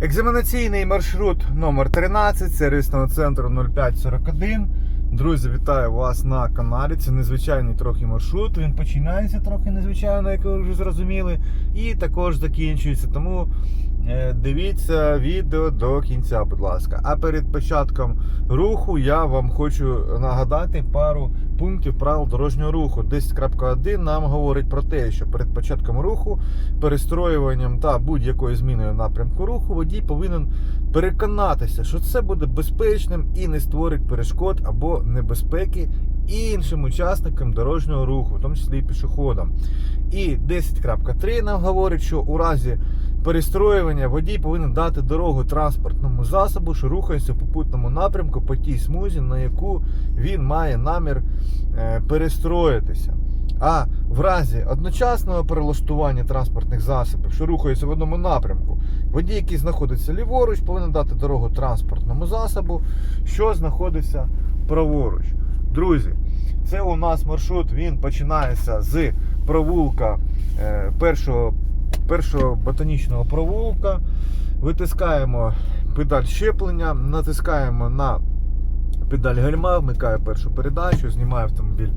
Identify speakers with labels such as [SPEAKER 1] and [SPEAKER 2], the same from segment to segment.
[SPEAKER 1] Екзаменаційний маршрут номер 13 сервісного центру 0541. Друзі, вітаю вас на каналі. Це незвичайний трохи маршрут. Він починається трохи незвичайно, як ви вже зрозуміли, і також закінчується. Тому е, дивіться відео до кінця, будь ласка. А перед початком руху я вам хочу нагадати пару пунктів правил дорожнього руху. 10.1 нам говорить про те, що перед початком руху, перестроюванням та будь-якою зміною напрямку руху водій повинен переконатися, що це буде безпечним і не створить перешкод або небезпеки іншим учасникам дорожнього руху, в тому числі і пішоходам. І 10.3 нам говорить, що у разі перестроювання водій повинен дати дорогу транспортному засобу, що рухається в попутному напрямку по тій смузі, на яку він має намір е, перестроїтися. А в разі одночасного перелаштування транспортних засобів, що рухаються в одному напрямку, водій, який знаходиться ліворуч, повинен дати дорогу транспортному засобу, що знаходиться праворуч. Друзі, це у нас маршрут. Він починається з провулка е, першого, першого ботанічного провулка. Витискаємо педаль щеплення, натискаємо на педаль гальма, вмикаю першу передачу, знімаю автомобіль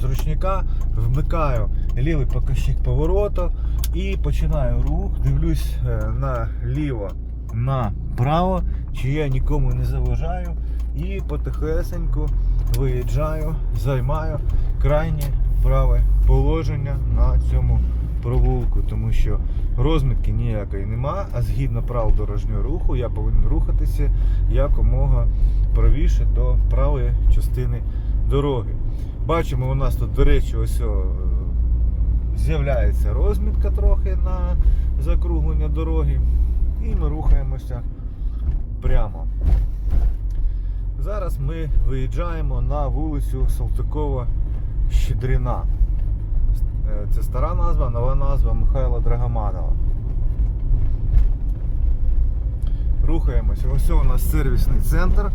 [SPEAKER 1] з ручника, вмикаю лівий показчик повороту і починаю рух. Дивлюсь е, наліво, направо, чи я нікому не заважаю. І потихесеньку виїжджаю, займаю крайнє праве положення на цьому провулку, тому що розмітки ніякої нема, а згідно правил дорожнього руху я повинен рухатися якомога правіше до правої частини дороги. Бачимо, у нас тут, до речі, ось з'являється розмітка трохи на закруглення дороги. І ми рухаємося прямо. Зараз ми виїжджаємо на вулицю Салтикова Щедрина. Е, Це стара назва, нова назва Михайла Драгоманова. Рухаємося. Ось у нас сервісний центр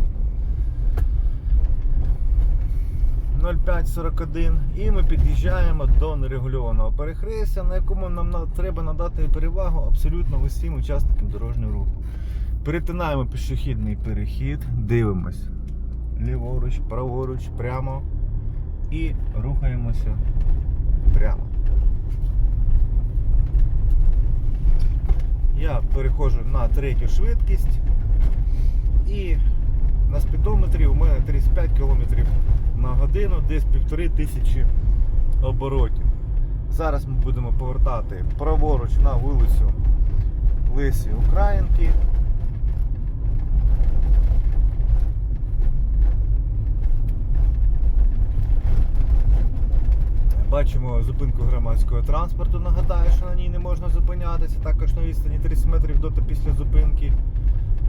[SPEAKER 1] 0541 і ми під'їжджаємо до нерегульованого перехрестя, на якому нам треба надати перевагу абсолютно усім учасникам дорожнього руху. Перетинаємо пішохідний перехід, дивимось ліворуч, праворуч, прямо і рухаємося прямо. Я переходжу на третю швидкість і на спідометрі у мене 35 км на годину, десь півтори тисячі оборотів. Зараз ми будемо повертати праворуч на вулицю Лесі Українки. Бачимо зупинку громадського транспорту. Нагадаю, що на ній не можна зупинятися. Також на відстані 30 метрів до та після зупинки.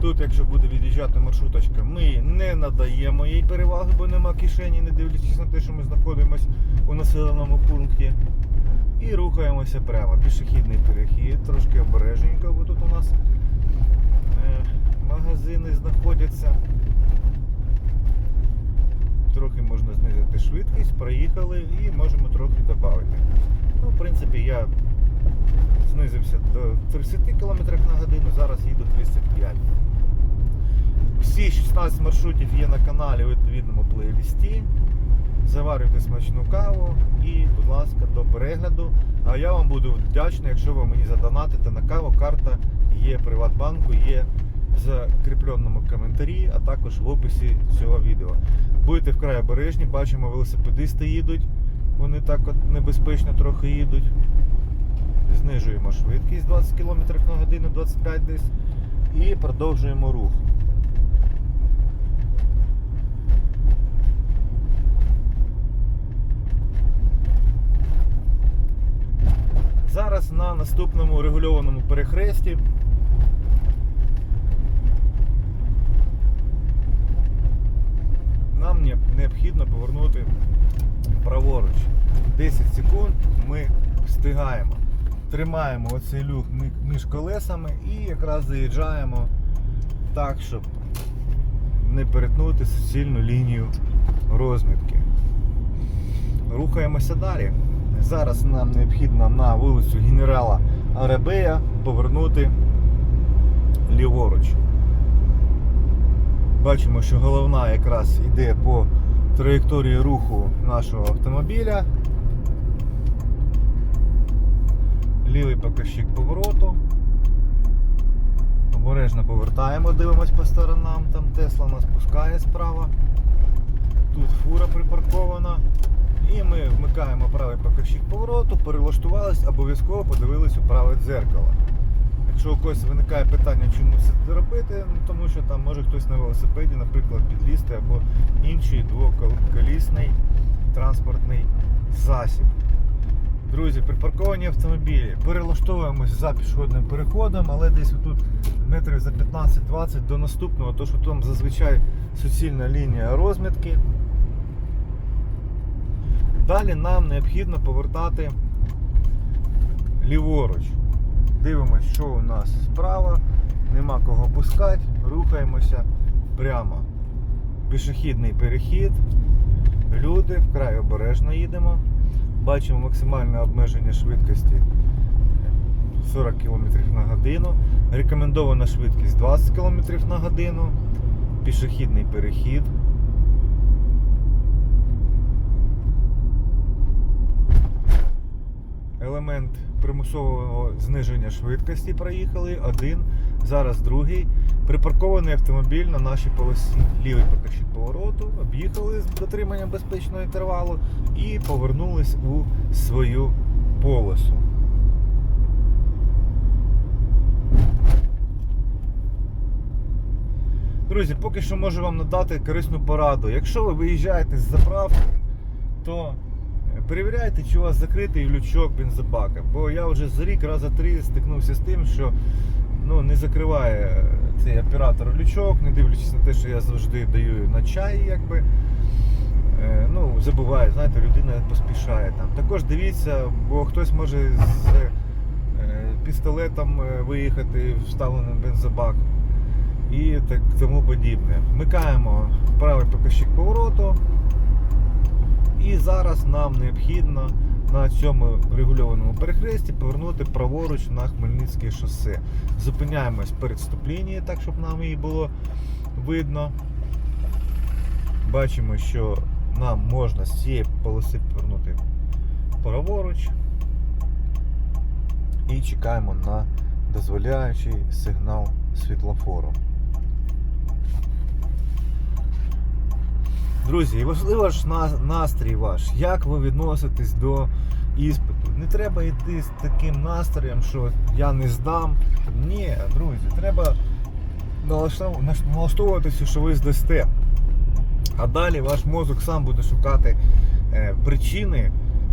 [SPEAKER 1] Тут, якщо буде від'їжджати маршруточка, ми не надаємо їй переваги, бо нема кишені, не дивлячись на те, що ми знаходимося у населеному пункті. І рухаємося прямо. Пішохідний перехід, трошки обережненько, бо тут у нас е, магазини знаходяться. Трохи можна знизити швидкість, проїхали і можемо трохи додати. Ну, в принципі, я знизився до 30 км на годину, зараз їду 35 Всі 16 маршрутів є на каналі у відповідному плейлісті. Заварюйте смачну каву і, будь ласка, до перегляду. А я вам буду вдячний, якщо ви мені задонатите на каву. Карта є Приватбанку, є в закріпленому коментарі, а також в описі цього відео. Будьте вкрай обережні, бачимо, велосипедисти їдуть. Вони так от небезпечно трохи їдуть. Знижуємо швидкість 20 км на годину, 25 десь. І продовжуємо рух. Зараз на наступному регульованому перехресті нам не- необхідно повернути праворуч. 10 секунд ми встигаємо. Тримаємо оцей люк між колесами і якраз заїжджаємо так, щоб не перетнути суцільну лінію розмітки. Рухаємося далі. Зараз нам необхідно на вулицю генерала Арабея повернути ліворуч. Бачимо, що головна якраз йде по траєкторії руху нашого автомобіля. Лівий показчик повороту. Обережно повертаємо, дивимось по сторонам. Там Тесла нас пускає справа. Тут фура припаркована. І ми вмикаємо правий показчик повороту, перелаштувались, обов'язково подивились у праве дзеркало. Якщо у когось виникає питання, чому це робити, ну тому що там може хтось на велосипеді, наприклад, підлізти або інший двоколісний транспортний засіб. Друзі, припарковані автомобілі. Перелаштовуємось за пішохідним переходом, але десь отут метрів за 15-20 до наступного, то що там зазвичай суцільна лінія розмітки. Далі нам необхідно повертати ліворуч. Дивимось, що у нас справа, нема кого пускати, рухаємося прямо. Пішохідний перехід, люди, вкрай обережно їдемо. Бачимо максимальне обмеження швидкості 40 км на годину. Рекомендована швидкість 20 км на годину. Пішохідний перехід. Елемент примусового зниження швидкості проїхали. Один, зараз другий. Припаркований автомобіль на нашій полосі. Лівий показчик повороту, об'їхали з дотриманням безпечного інтервалу і повернулись у свою полосу. Друзі, поки що можу вам надати корисну пораду. Якщо ви виїжджаєте з заправки, то перевіряйте, чи у вас закритий лючок бензобака. Бо я вже за рік раза три стикнувся з тим, що ну, не закриває цей оператор лючок, не дивлячись на те, що я завжди даю на чай, якби. Е, Ну, забуває, знаєте, людина поспішає там. Також дивіться, бо хтось може з е, пістолетом е, виїхати вставленим бензобак і так тому подібне. Вмикаємо правий показчик повороту. І зараз нам необхідно на цьому регульованому перехресті повернути праворуч на Хмельницьке шосе. Зупиняємось перед стоп-лінією, так щоб нам її було видно. Бачимо, що нам можна з цієї полоси повернути праворуч. І чекаємо на дозволяючий сигнал світлофору. Друзі, важливо ж настрій ваш, як ви відноситесь до іспиту. Не треба йти з таким настроєм, що я не здам. Ні, друзі, треба налаштовуватися, що ви здасте. А далі ваш мозок сам буде шукати е, причини,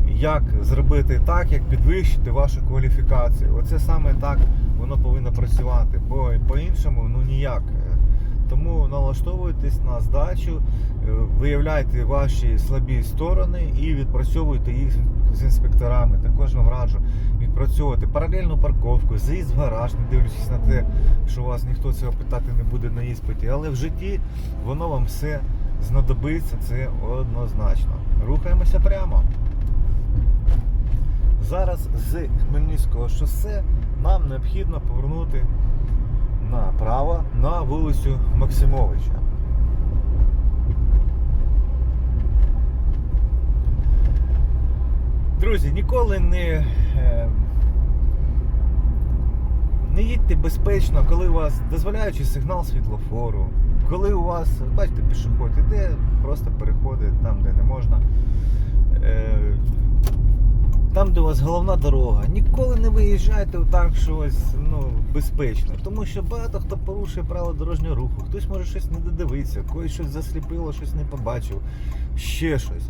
[SPEAKER 1] як зробити так, як підвищити вашу кваліфікацію. Оце саме так воно повинно працювати, бо по-іншому ну ніяк. Тому налаштовуйтесь на здачу, е, виявляйте ваші слабі сторони і відпрацьовуйте їх з інспекторами. Також вам раджу відпрацьовувати паралельну парковку, заїзд в гараж, не дивлячись на те, що вас ніхто цього питати не буде на іспиті. Але в житті воно вам все знадобиться, це однозначно. Рухаємося прямо. Зараз з Хмельницького шосе нам необхідно повернути направо на вулицю Максимовича. Друзі, ніколи не, е, не їдьте безпечно, коли у вас дозволяючий сигнал світлофору, коли у вас, бачите, пішоход іде, просто переходить там, де не можна. Там, де у вас головна дорога, ніколи не виїжджайте так щось ну, безпечно. Тому що багато хто порушує правила дорожнього руху, хтось може щось не додивитися, когось щось засліпило, щось не побачив, ще щось.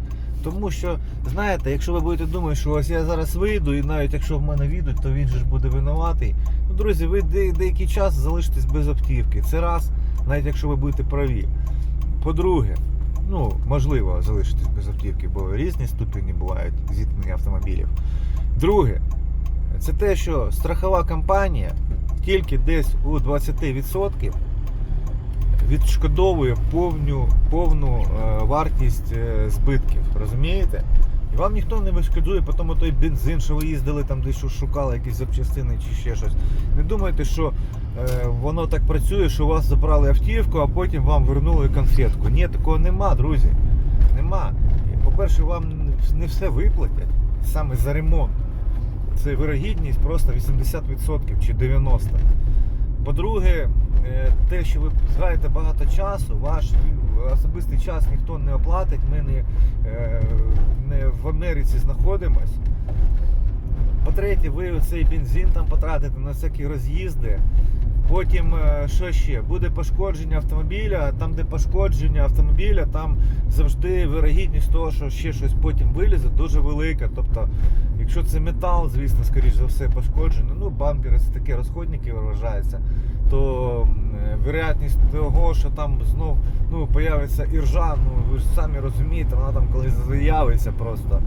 [SPEAKER 1] Тому що, знаєте, якщо ви будете думати, що ось я зараз вийду, і навіть якщо в мене відуть, то він же ж буде винуватий. Ну, друзі, ви де- деякий час залишитесь без автівки. Це раз, навіть якщо ви будете праві. По-друге, ну, можливо залишитись без автівки, бо різні ступені бувають зіткнення автомобілів. Друге, це те, що страхова компанія тільки десь у 20% відшкодовує повну, повну е, вартість е, збитків. Розумієте? І вам ніхто не вишкодує, потім той бензин, що ви їздили там десь щось шукали, якісь запчастини чи ще щось. Не думайте, що е, воно так працює, що у вас забрали автівку, а потім вам вернули конфетку. Ні, такого нема, друзі. Нема. По-перше, вам не все виплатять саме за ремонт. Це вирогідність просто 80% чи 90%. По-друге, е, те, що ви згаєте багато часу, ваш особистий час ніхто не оплатить. Ми не, е, не в Америці знаходимось. По-третє, ви цей бензин там потратите на всякі роз'їзди. Потім, е, що ще? Буде пошкодження автомобіля. Там, де пошкодження автомобіля, там завжди вирогідність того, що ще щось потім вилізе, дуже велика. Тобто, якщо це метал, звісно, скоріш за все пошкоджено, ну бампери це такі розходники вважаються, то е, вероятність того, що там знов ну, появиться іржа, ну ви ж самі розумієте, вона там колись з'явиться просто.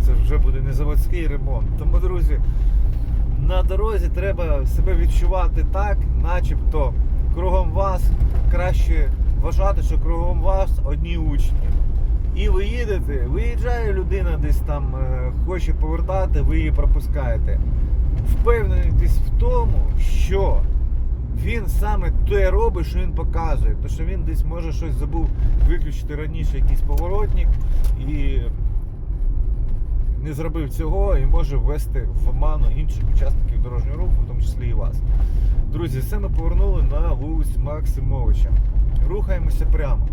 [SPEAKER 1] Це вже буде не заводський ремонт. Тому, друзі, на дорозі треба себе відчувати так, начебто кругом вас краще вважати, що кругом вас одні учні. І ви їдете, виїжджає людина десь там, е, хоче повертати, ви її пропускаєте. Впевненість в тому, що він саме те робить, що він показує. То що він десь може щось забув виключити раніше якийсь поворотник і не зробив цього і може ввести в оману інших учасників дорожнього руху, в тому числі і вас. Друзі, це ми повернули на вулицю Максимовича. Рухаємося прямо.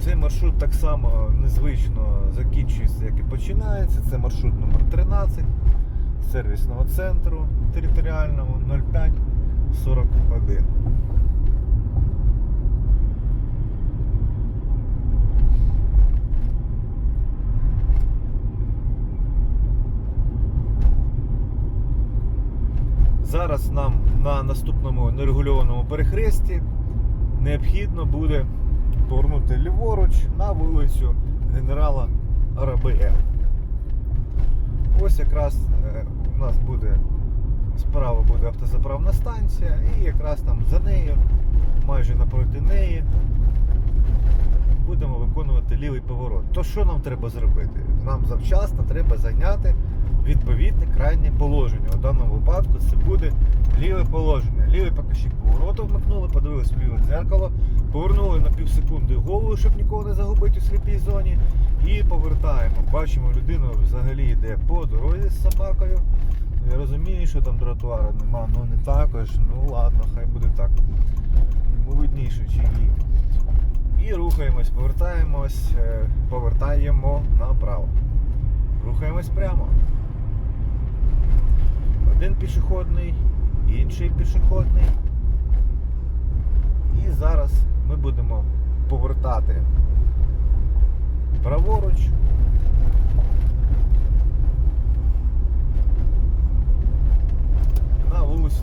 [SPEAKER 1] Цей маршрут так само незвично закінчується, як і починається. Це маршрут номер 13 сервісного центру територіального 0541. Зараз нам на наступному нерегульованому перехресті необхідно буде повернути ліворуч на вулицю генерала Арабея. Ось якраз е, у нас буде справа буде автозаправна станція, і якраз там за нею, майже напроти неї, будемо виконувати лівий поворот. То що нам треба зробити? Нам завчасно треба зайняти відповідне крайнє положення. У даному випадку це буде ліве положення. Лівий покажчик повороту вмикнули, подивились в ліве дзеркало, повернули на пів секунди голову, щоб нікого не загубити у сліпій зоні. І повертаємо. Бачимо, людина взагалі йде по дорозі з собакою. Я розумію, що там тротуару нема, ну не також. Ну ладно, хай буде так. Йому видніше чи ні. І рухаємось, повертаємось, е, повертаємо направо. Рухаємось прямо. Один пішохідний, інший пішохідний. І зараз ми будемо повертати праворуч.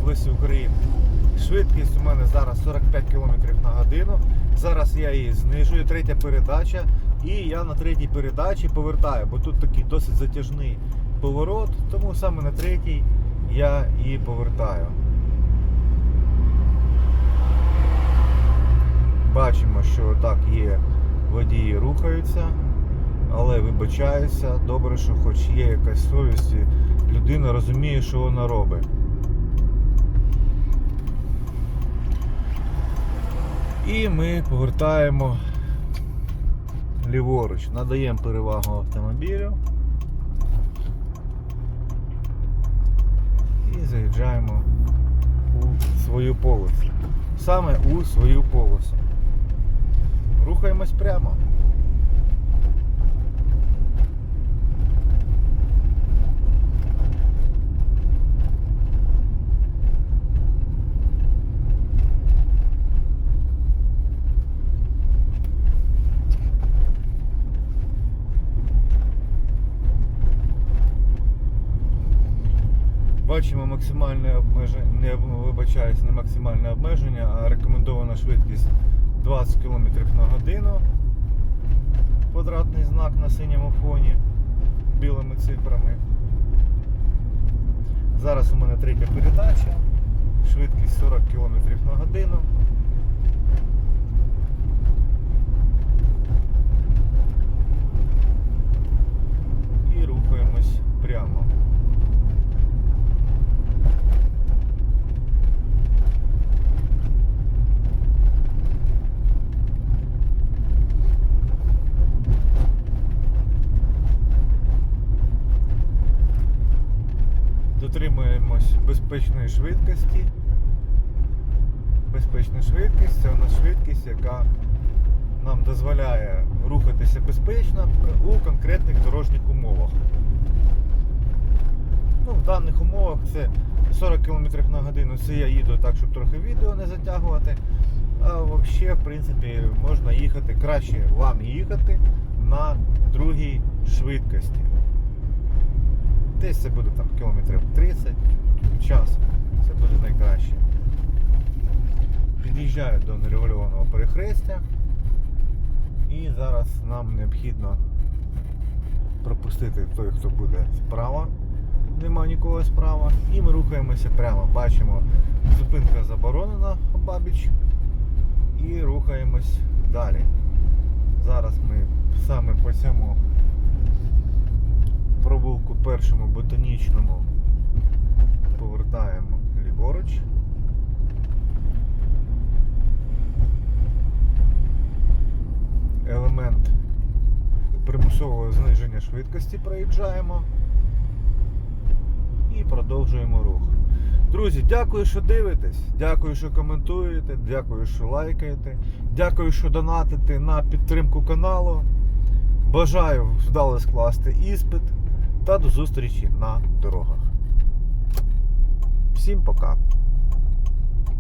[SPEAKER 1] Лесі України. Швидкість у мене зараз 45 км на годину. Зараз я її знижую, третя передача. І я на третій передачі повертаю, бо тут такий досить затяжний поворот, тому саме на третій я і повертаю. Бачимо, що так є, водії рухаються, але вибачаюся, добре, що хоч є якась совість, людина розуміє, що вона робить. І ми повертаємо ліворуч, надаємо перевагу автомобілю і заїжджаємо у свою полосу. Саме у свою полосу. Рухаємось прямо. Бачимо максимальне обмеження, не вибачаюсь, не максимальне обмеження, а рекомендована швидкість 20 км на годину. Квадратний знак на синьому фоні білими цифрами. Зараз у мене третя передача, швидкість 40 км на годину. І рухаємось прямо. Дотримуємось безпечної швидкості. Безпечна швидкість це у нас швидкість, яка нам дозволяє рухатися безпечно у конкретних дорожніх умовах. Ну, в даних умовах це 40 км на годину. Це я їду так, щоб трохи відео не затягувати. А взагалі, в принципі, можна їхати краще вам їхати на другій швидкості. Десь це буде там кілометрів 30 в час. Це буде найкраще. Під'їжджаю до нерегульованого перехрестя. І зараз нам необхідно пропустити той, хто буде справа. Нема нікого справа. І ми рухаємося прямо. Бачимо, зупинка заборонена обабіч. І рухаємось далі. Зараз ми саме по цьому провулку першому ботанічному повертаємо ліворуч. Елемент примусового зниження швидкості проїжджаємо і продовжуємо рух. Друзі, дякую, що дивитесь, дякую, що коментуєте, дякую, що лайкаєте, дякую, що донатите на підтримку каналу. Бажаю вдало скласти іспит та до зустрічі на дорогах. Всім пока!